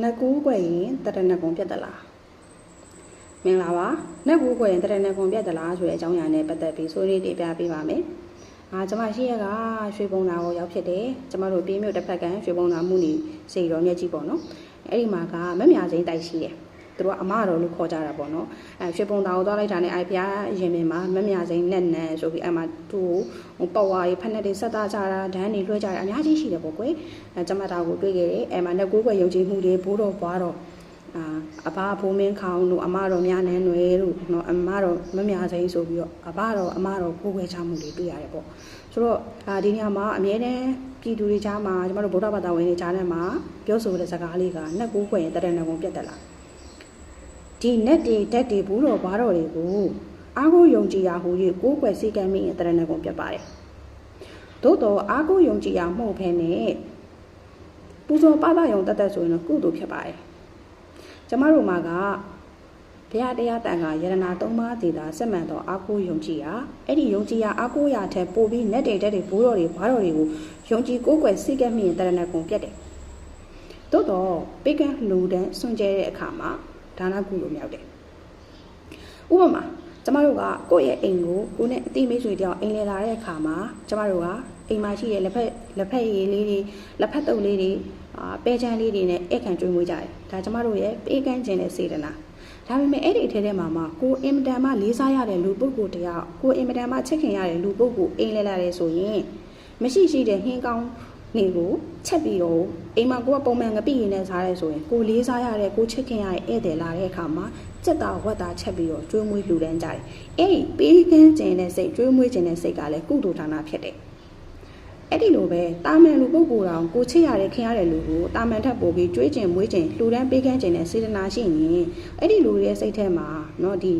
နတ်ကူးကွယ်ရင်တရဏဂုံပြတ်သလားမင်္ဂလာပါနတ်ကူးကွယ်ရင်တရဏဂုံပြတ်သလားဆိုတဲ့အကြောင်းအရာနဲ့ပတ်သက်ပြီးဆွေးနွေးတင်ပြပေးပါမယ်အာကျွန်မရှိရကရွှေပုံနာကိုရောက်ဖြစ်တယ်ကျမတို့ပြင်းမြို့တစ်ဖက်ကရွှေပုံနာမှုနေစိတ်တော်မြက်ကြီးပေါ့နော်အဲ့ဒီမှာကမမြစိမ့်တိုက်ရှိတယ် သူတို့ကအမတော်လို့ခေါ်ကြတာပေါ့နော်အဲရွှေပုံသားကိုသွားလိုက်တာနဲ့အိုက်ဖျားရင်မြင်မှာမမြစိမ့်နဲ့နဲ့ဆိုပြီးအဲ့မှာသူ့ကိုပတ်ဝါရီဖက်နဲ့တွေဆက်သားကြတာဒန်းတွေလွှဲကြတာအများကြီးရှိတယ်ပေါ့ကွယ်အဲကျမတာကိုတွေ့ခဲ့တယ်အဲ့မှာနဲ့ကိုယ်ကွယ်ယုံကြည်မှုတွေဘိုးတော်ဘွားတော်အာအဘဘိုးမင်းခေါင်တို့အမတော်များနန်းတွေတို့နော်အမတော်မမြစိမ့်ဆိုပြီးတော့အဘတော်အမတော်ကိုယ်ကွယ်ချမှုတွေတွေ့ရတယ်ပေါ့ဆိုတော့အာဒီနေရာမှာအမြဲတမ်းပြည်သူတွေကြားမှာကျမတို့ဗုဒ္ဓဘာသာဝင်တွေကြားထဲမှာပြောဆိုတဲ့စကားလေးကနှက်ကိုယ်ကွယ်ရင်တရဏဂုံပြတ်တက်လာ ဒီနက်တွေဓာတ်တွေဘူးတော်ဘာတော်တွေကိုအာဟုယုံကြည်ရာဟူ၍ကိုးကွယ်စိတ်ကမ်းမိရင်တရဏဂုံပြတ်ပါတယ်။သို့တော့အာဟုယုံကြည်ရာမဟုတ်ဘဲနဲ့ပူဇော်ပသယုံတတ်တတ်ဆိုရင်တော့ကုသိုလ်ဖြစ်ပါတယ်။ကျမတို့မှာကဘုရားတရားတန်ခါယရနာ၃ပါးတည်တာစက်မှန်တော့အာဟုယုံကြည်ရာအဲ့ဒီယုံကြည်ရာအာဟုရာထက်ပိုပြီးနက်တွေဓာတ်တွေဘူးတော်တွေဘာတော်တွေကိုယုံကြည်ကိုးကွယ်စိတ်ကမ်းမိရင်တရဏဂုံပြတ်တယ်။သို့တော့ပေကံလူတန်းစွန့်ကြဲတဲ့အခါမှာ ဒါနကုလို့မြောက်တယ်ဥပမာကျမတို့ကကိုယ့်ရဲ့အိမ်ကိုကိုယ်နဲ့အတိမိတ်ဆွေတယောက်အိမ်လဲလာတဲ့အခါမှာကျမတို့ကအိမ်မှာရှိတဲ့လက်ဖက်လက်ဖက်ရည်လေးတွေလက်ဖက်တုပ်လေးတွေအာပဲချမ်းလေးတွေနဲ့အခန့်ကျွေးမွေးကြတယ်ဒါကျမတို့ရဲ့ပေးကမ်းခြင်းတဲ့စေတနာဒါပေမဲ့အဲ့ဒီအထဲထဲမှာမှကိုအင်မတန်မှလေးစားရတဲ့လူပုဂ္ဂိုလ်တယောက်ကိုအင်မတန်မှချစ်ခင်ရတဲ့လူပုဂ္ဂိုလ်အိမ်လဲလာတယ်ဆိုရင်မရှိရှိတဲ့ဟင်းကောင်း နေကိုချက်ပြီးတော့အိမ်မှာကိုကပုံမှန်ငပိရင်နဲ့စားရဲဆိုရင်ကိုလေးစားရတဲ့ကိုချစ်ခင်ရတဲ့ဧည့်သည်လာတဲ့အခါမှာစက်တာဝက်တာချက်ပြီးတော့ကျွေးမွေးလှူဒန်းကြတယ်။အဲ့ဒီပေးကမ်းခြင်းတဲ့စိတ်ကျွေးမွေးခြင်းတဲ့စိတ်ကလည်းကုသိုလ်ဌာနဖြစ်တယ်။အဲ့ဒီလိုပဲတာမန်လူပုဂ္ဂိုလ်တော်ကိုချစ်ရတဲ့ခင်ရတဲ့လူကိုတာမန်ထပ်ပို့ပြီးကျွေးခြင်းမွေးခြင်းလှူဒန်းပေးကမ်းခြင်းနဲ့စေတနာရှိရင်အဲ့ဒီလူတွေရဲ့စိတ်ထဲမှာเนาะဒီ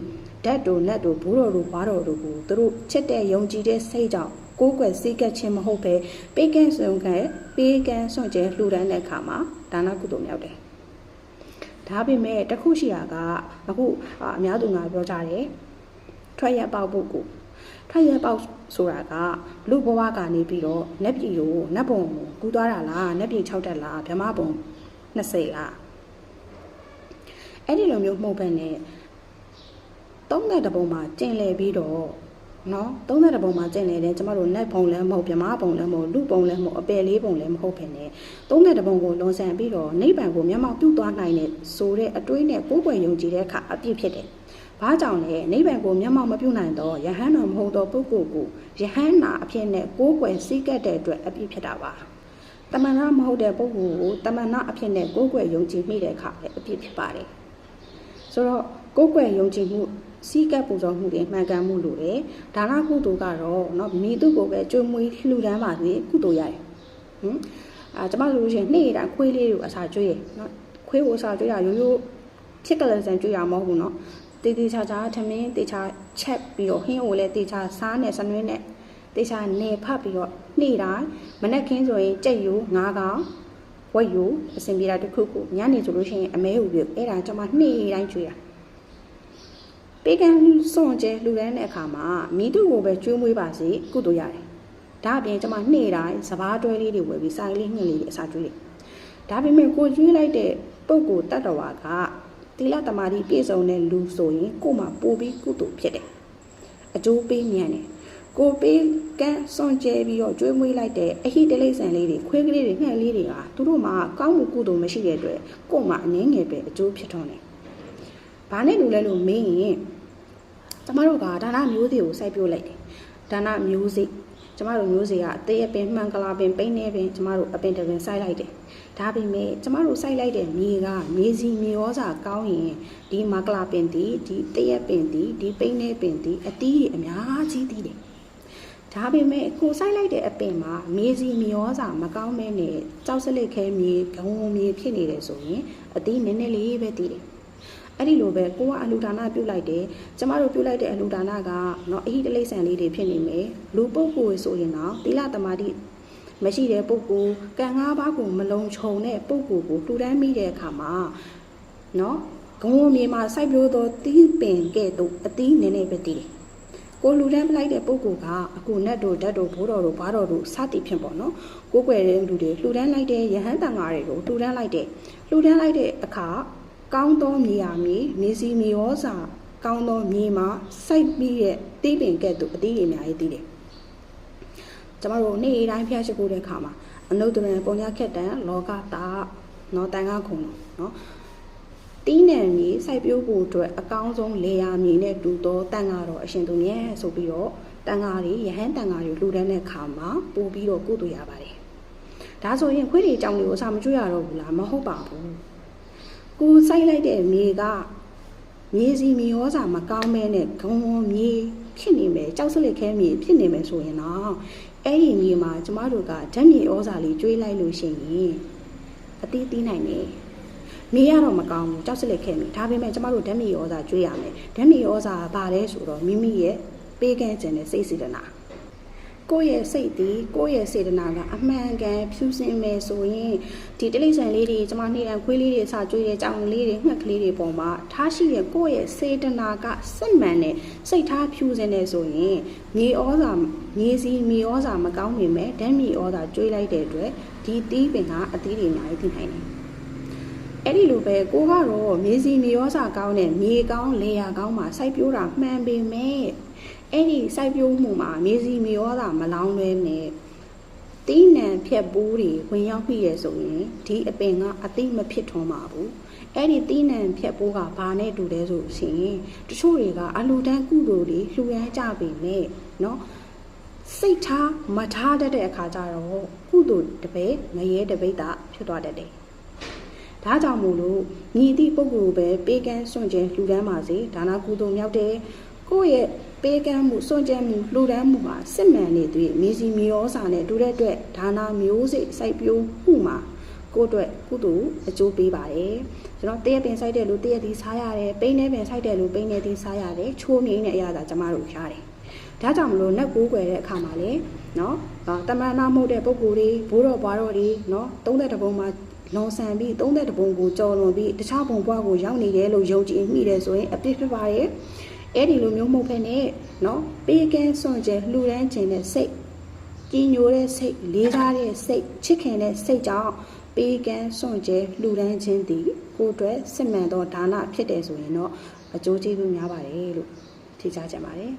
ဓာတ်တို့နတ်တို့ဘိုးတော်တို့ဘွားတော်တို့ကိုသူတို့ချစ်တဲ့ယုံကြည်တဲ့စိတ်ကြောင့်ကိုးကွယ်စည်းကပ်ခြင်းမဟုတ်ဘဲပေကန်းစုံကဲပေးကန်းစွန့်ကျဲလှူဒန်းတဲ့အခါမှာဒါနကုသိုလ်မြောက်တယ်ဒါပေမဲ့တခုရှိတာကအခုအများသူငါပြောကြတယ်ထွက်ရပေါက်ဖို့ကိုထွက်ရပေါက်ဆိုတာကလူဘဝကနေပြီးတော့နတ်ပြည်ကိုနတ်ဘုံကိုကူးသွားတာလားနတ်ပြည်၆တက်လားဗြဟ္မဘုံ20လားအဲ့ဒီလိုမျိုးမှုန့်ပန်းနဲ့ 30ပုံမှာကျင်လည်ပြီးတော့နော်30ပုံမှာကျင်လည်တယ်ကျမတို့ net ပုံလည်းမဟုတ်မြမပုံလည်းမဟုတ်လူပုံလည်းမဟုတ်အပယ်လေးပုံလည်းမဟုတ်ဖြစ်နေ30ပုံကိုလွန်ဆန်ပြီးတော့နိဗ္ဗာန်ကိုမျက်မှောက်ပြုသွားနိုင်တဲ့ဆိုတဲ့အတွေးနဲ့ကိုယ်ပွေယုံကြည်တဲ့အခါအပြည့်ဖြစ်တယ်ဘာကြောင့်လဲနိဗ္ဗာန်ကိုမျက်မှောက်မပြုနိုင်တော့ယဟန်တော်မဟုတ်တော့ပုဂ္ဂိုလ်ကိုယဟန်နာအဖြစ်နဲ့ကိုယ်ပွေစိတ်ကတဲ့အတွက်အပြည့်ဖြစ်တာပါတမန်နာမဟုတ်တဲ့ပုဂ္ဂိုလ်ကိုတမန်နာအဖြစ်နဲ့ကိုယ်ွယ်ယုံကြည်မိတဲ့အခါလည်းအပြည့်ဖြစ်ပါတယ်ဆိုတော့ကိုယ်ွယ်ယုံကြည်မှု စီးကပ်ပူဇော်မှုတွေမှန်ကန်မှုလိုတယ်ဒါနကုသိုလ်ကတော့เนาะမိသူကိုပဲကြွမွေးလှူဒန်းပါစေကုသိုလ်ရတယ်ဟင်အာကျမဆိုလို့ရှိရင်နေ့တိုင်းခွေးလေးကိုအစာကျွေးရเนาะခွေးကိုအစာကျွေးတာရိုးရိုးချစ်ကလေးစံကျွေးရမဟုတ်ဘူးเนาะတေးသေးချာချာထမင်းတေးချာချက်ပြီးတော့ဟင်းကိုလည်းတေးချာစားနဲ့စနွင်းနဲ့တေးချာနေဖတ်ပြီးတော့နေ့တိုင်းမနက်ခင်းဆိုရင်ကြက်ယူငါးကောင်ဝက်ယူအစင်ပြေတာတစ်ခုခုညနေဆိုလို့ရှိရင်အမဲယူပြီးအဲ့ဒါကျမနေ့တိုင်းကျွေးတာ ပေးကမ်းစွန့်ကျဲလှူဒန်းတဲ့အခါမှာမိသူကိုပဲကျွေးမွေးပါစေကုသိုလ်ရတယ်။ဒါအပြင်ကျွန်မနေ့တိုင်းစပားတွဲလေးတွေဝယ်ပြီးဆိုင်လေးညှင်လေးတွေအစာကျွေးတယ်။ဒါပေမဲ့ကိုကျွေးလိုက်တဲ့ပုံကိုတတ်တော်ကတိလတမာတိပြည့်စုံတဲ့လူဆိုရင်ကို့မှာပို့ပြီးကုသိုလ်ဖြစ်တယ်။အကျိုးပေးမြန်တယ်။ကိုပေးကန်းစွန့်ကျဲပြီးတော့ကျွေးမွေးလိုက်တဲ့အဟိတလိษံလေးတွေခွေးကလေးတွေငှက်လေးတွေကသူတို့မှာကောင်းမှုကုသိုလ်မရှိတဲ့အတွက်ကို့မှာအနည်းငယ်ပဲအကျိုးဖြစ်ထွန်းတယ်။ ဘာနဲ့လူလဲလို့မေးရင်ကျမတို့ကဒါနမျိုးစေ့ကိုစိုက်ပျိုးလိုက်တယ်ဒါနမျိုးစေ့ကျမတို့မျိုးစေ့ကအသေးအပင်မှန်ကလာပင်ပိန်းနေပင်ကျမတို့အပင်တပင်စိုက်လိုက်တယ်ဒါပေမဲ့ကျမတို့စိုက်လိုက်တဲ့မြေကမြေစီမြေဩဇာကောင်းရင်ဒီမကလာပင်ဒီဒီတရက်ပင်ဒီဒီပိန်းနေပင်ဒီအသီးတွေအများကြီးတည်တယ်ဒါပေမဲ့ကိုစိုက်လိုက်တဲ့အပင်မှာမြေစီမြေဩဇာမကောင်းမဲနဲ့ကြောက်စလက်ခဲမြေဂုံမြေဖြစ်နေတယ်ဆိုရင်အသီးနည်းနည်းလေးပဲတည်တယ် အဲ့ဒီလိုပဲကိုကအလူဒါနပြုတ်လိုက်တယ်ကျမတို့ပြုတ်လိုက်တဲ့အလူဒါနကနော်အဟိတလိမ့်ဆန်လေးတွေဖြစ်နေမယ်လူပုပ်ကိုဆိုရင်တော့သီလသမာဓိမရှိတဲ့ပုပ်ကိုကံငါးပါးကိုမလုံးခြုံတဲ့ပုပ်ကိုကိုတူတန်းမိတဲ့အခါမှာနော်ဂုံမြေမှာစိုက်ပျိုးသောသီးပင်ကဲ့သို့အသီးနည်းနည်းပဲတည်တယ်ကိုလူတန်းပလိုက်တဲ့ပုံကူကအခုနတ်တို့ဓာတ်တို့ဘိုးတော်တို့ဘွားတော်တို့စသည်ဖြင့်ပေါ့နော်ကိုကိုွယ်တဲ့လူတွေလူတန်းလိုက်တဲ့ယဟန်တန်ဃာတွေကိုလူတန်းလိုက်တဲ့လူတန်းလိုက်တဲ့အခါ ကောင်းသောမြေယာမြေမြေစီမြေဩဇာကောင်းသောမြေမှာစိုက်ပြီးတဲ့တီးပင်ကဲ့သို့အသီးတွေအများကြီးတီးတယ်ကျမတို့နေ့တိုင်းဖျားရှိခိုးတဲ့အခါမှာအနုတ္တရံပုံညာခက်တန်လောကတာနော်တန်ခါခုံနော်တီးနံမြေစိုက်ပျိုးဖို့အတွက်အကောင်းဆုံးလေယာမြေနဲ့တူသောတန်ဃာတော်အရှင်သူမြတ်ဆိုပြီးတော့တန်ဃာတွေယဟန်တန်ဃာတွေလှူဒန်းတဲ့ခါမှာပို့ပြီးတော့ကုသိုလ်ရပါတယ်။ဒါဆိုရင်ခွေးတွေကြောင်တွေကိုအစာမကျွေးရတော့ဘူးလားမဟုတ်ပါဘူး။ ကိုစိုက်လိုက်တဲ့မြေကမြေစီမြေရောစာမကောင်းမဲနဲ့ဂုံဝံမြေဖြစ်နေမယ်ကြောက်စလက်ခဲမြေဖြစ်နေမယ်ဆိုရင်တော့အဲ့ဒီမြေမှာကျမတို့ကဓာတ်မြေဩဇာလေးကျွေးလိုက်လို့ရှိရင်အတီးတီးနိုင်တယ်။မေးရတော့မကောင်းဘူးကြောက်စလက်ခဲ့မိဒါပေမဲ့ကျမတို့ဓာတ်မြေဩဇာကျွေးရမယ်ဓာတ်မြေဩဇာကဘာလဲဆိုတော့မိမိရဲ့ပေးကမ်းခြင်းနဲ့စိတ်စေတနာ ကိုယ့်ရဲ့စိတ်ဒီကိုယ့်ရဲ့စေတနာကအမှန်ကန်ဖြူစင်မယ်ဆိုရင်ဒီတိလိษံလေးတွေကျမနေ့တိုင်းခွေးလေးတွေစကျွေးတဲ့ကြောင်လေးတွေငှက်ကလေးတွေပေါ်မှာထားရှိတဲ့ကိုယ့်ရဲ့စေတနာကစစ်မှန်တဲ့စိတ်ထားဖြူစင်နေဆိုရင်မြေဩဇာမြေစီမြေဩဇာမကောင်းပေမဲ့ဓာတ်မြေဩဇာကျွေးလိုက်တဲ့အတွက်ဒီတီးပင်ကအသီးတွေအများကြီးသိနိုင်တယ်အဲ့ဒီလိုပဲကိုကတော့မြေစီမြေရောစာကောင်းတဲ့မြေကောင်းလေယာကောင်းမှာစိုက်ပျိုးတာမှန်ပေမဲ့ အဲ့ဒီစိုက်ပျိုးမှုမှာမြေစီမြေရောစာမလောင်းလွဲနဲ့တီးနံဖြက်ပိုးတွေဝင်ရောက်ပြီးရဆိုရင်ဒီအပင်ကအသိမဖြစ်ထွန်းပါဘူးအဲ့ဒီတီးနံဖြက်ပိုးကဘာနဲ့တူလဲဆိုရှင်တချို့တွေကအလူတန်းကုသိုလ်တွေလှူရမ်းကြပေမဲ့เนาะစိတ်ထားမထားတတ်တဲ့အခါကျတော့ကုသိုလ်တပည့်ငရဲတပိတ်တာဖြစ်သွားတတ်တယ် ဒါကြောင့်မို့လို့ညီသည့်ပုဂ္ဂိုလ်ပဲပေးကမ်းစွန့်ကြဲလှူဒန်းပါစေဒါနာကုသိုလ်မြောက်တဲ့ ကိုယ့်ရဲ့ပေးကမ်းမှုစွန့်ကြဲမှုလှူဒန်းမှုဟာစစ်မှန်နေသွေးမြေစီမြေဩစာနဲ့တူတဲ့အတွက်ဒါနာမျိုးစိတ်စိုက်ပျိုးမှုမှာကိုယ့်အတွက်ကုသိုလ်အကျိုးပေးပါတယ်ကျွန်တော်တရက်ပင်စိုက်တဲ့လူတရက်ဒီစားရတယ်ပိန်းနေပင်စိုက်တဲ့လူပိန်းနေဒီစားရတယ်ချိုးမြိန်တဲ့အရာသာကျမတို့ရှားတယ်ဒါကြောင့်မလို့နက်ကိုးကွယ်တဲ့အခါမှာလေနော်တမန်နာမှုတဲ့ပုံကိုယ်တွေဘိုးတော်ဘွားတော်တွေနော်သုံးတဲ့တပုံမှာလွန်ဆန်ပြီးသုံးသက်တပုံကိုကြော်လွန်ပြီးတခြားပုံပွားကိုရောက်နေတယ်လို့ယုံကြည်မိတယ်ဆိုရင်အပြစ်ဖြစ်ပါတယ် အဲ့ဒီလိုမျိုးမဟုတ်ဖ ೇನೆ နော်ပေးကင်းစွန့်ခြင်းလှူဒန်းခြင်းနဲ့စိတ်ကြီးညိုတဲ့စိတ်လေးစားတဲ့စိတ်ချစ်ခင်တဲ့စိတ်ကြောင့်ပေးကမ်းစွန့်ကြဲလှူဒန်းခြင်းသည်ကိုယ်အတွက်စစ်မှန်သောဒါနဖြစ်တယ်ဆိုရင်တော့အကျိုးကျေးဇူးများပါတယ်လို့ထင်ရှားကြပါတယ်